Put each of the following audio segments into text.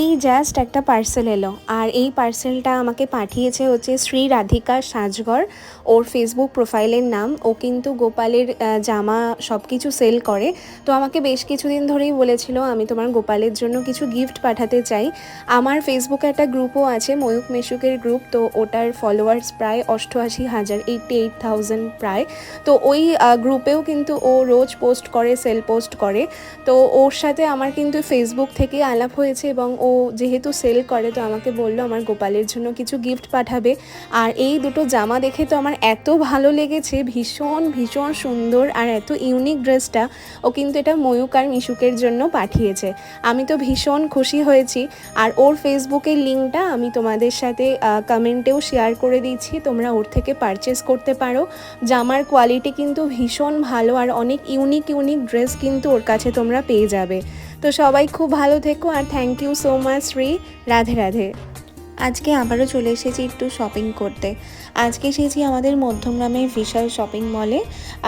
এই জাস্ট একটা পার্সেল এলো। আর এই পার্সেলটা আমাকে পাঠিয়েছে হচ্ছে শ্রী রাধিকা সাজগর। ওর ফেসবুক প্রোফাইলের নাম। ও কিন্তু গোপালের জামা সব কিছু সেল করে। তো আমাকে বেশ কিছুদিন ধরেই বলেছিল, আমি তোমার গোপালের জন্য কিছু গিফট পাঠাতে চাই। আমার ফেসবুকে একটা গ্রুপও আছে ময়ূক মেশুকের গ্রুপ তো ওটার ফলোয়ার্স প্রায় অষ্টআশি হাজার এইটটি এইট থাউজেন্ড প্রায়। তো ওই গ্রুপেও কিন্তু ও রোজ পোস্ট করে সেল পোস্ট করে। তো ওর সাথে আমার কিন্তু ফেসবুক থেকে আলাপ হয়েছে এবং ও যেহেতু সেল করে, তো আমাকে বলল আমার গোপালের জন্য কিছু গিফট পাঠাবে। আর এই দুটো জামা দেখে তো আমার এত ভালো লেগেছে, ভীষণ ভীষণ সুন্দর আর এত ইউনিক ড্রেসটা ও কিন্তু এটা ময়ূক আর মিশুকের জন্য পাঠিয়েছে। আমি তো ভীষণ খুশি হয়েছি। আর ওর ফেসবুকের লিঙ্কটা আমি তোমাদের সাথে কমেন্টেও শেয়ার করে দিচ্ছি। তোমরা ওর থেকে পারচেস করতে পারো। জামার কোয়ালিটি কিন্তু ভীষণ ভালো আর অনেক ইউনিক ইউনিক ড্রেস কিন্তু ওর কাছে তোমরা পেয়ে যাবে। তো সবাই খুব ভালো থেকো আর thank you so much Shri Radhe Radhe. আজকে আবারও চলে এসেছি একটু শপিং করতে। আজকে এসেছি আমাদের মধ্যমগ্রামের বিশাল শপিং মলে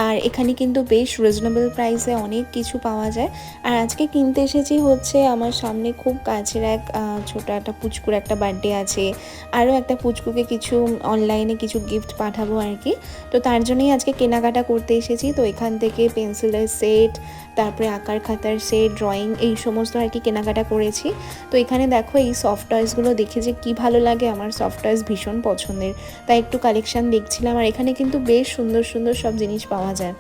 আর এখানে কিন্তু বেশ রিজনেবল প্রাইসে অনেক কিছু পাওয়া যায়। আর আজকে কিনতে এসেছি হচ্ছে আমার সামনে খুব কাছের এক ছোট একটা পুচকুর একটা বার্থডে আছে। আরও একটা পুচকুকে কিছু অনলাইনে কিছু গিফট পাঠাবো আর কি। তো তার জন্যই আজকে কেনাকাটা করতে এসেছি। তো এখান থেকে পেন্সিলের সেট তারপরে আঁকার খাতার সেট ড্রয়িং এই সমস্ত আর কি কেনাকাটা করেছি। তো এখানে দেখো এই সফট টয়েসগুলো দেখে যে কী ভালো লাগে, আমার সফট টয়েস ভীষণ পছন্দের। তাই একটু কালেকশান দেখছিলাম আর এখানে কিন্তু বেশ সুন্দর সুন্দর সব জিনিস পাওয়া যায়।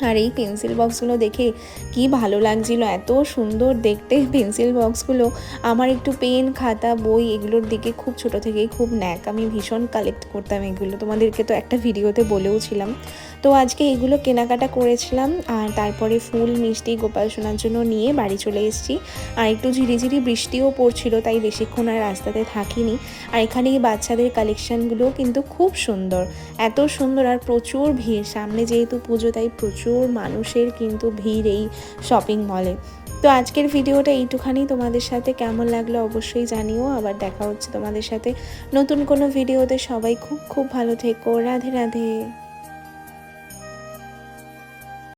আর এই পেন্সিল বক্সগুলো দেখে কি ভালো লাগছিল। এত সুন্দর দেখতে পেন্সিল বক্সগুলো। আমার একটু পেন, খাতা, বই এগুলোর দিকে খুব ছোট থেকেই খুব ন্যাক। আমি ভীষণ কালেক্ট করতাম এগুলো। তোমাদেরকে তো একটা ভিডিওতে বলেও ছিলাম। তো আজকে এগুলো কেনাকাটা করেছিলাম আর তারপরে ফুল, মিষ্টি, গোপাল সোনার জন্য নিয়ে বাড়ি চলে এসেছি। আর একটু ঝিরিঝিরি বৃষ্টিও পড়ছিল, তাই বেশিক্ষণ আর রাস্তাতে থাকিনি। আর এখানে এই বাচ্চাদের কালেকশানগুলো কিন্তু খুব সুন্দর। এত সুন্দর আর প্রচুর ভিড়। সামনে যেহেতু পুজো, তাই প্রচুর মানুষের কিন্তু ভিড় এই শপিং মলে তো আজকের ভিডিওটা এইটুখানি। তোমাদের সাথে কেমন লাগল অবশ্যই জানিও। আবার দেখা হচ্ছে তোমাদের সাথে নতুন কোনো ভিডিওতে। সবাই খুব খুব ভালো থেকো। রাধে রাধে।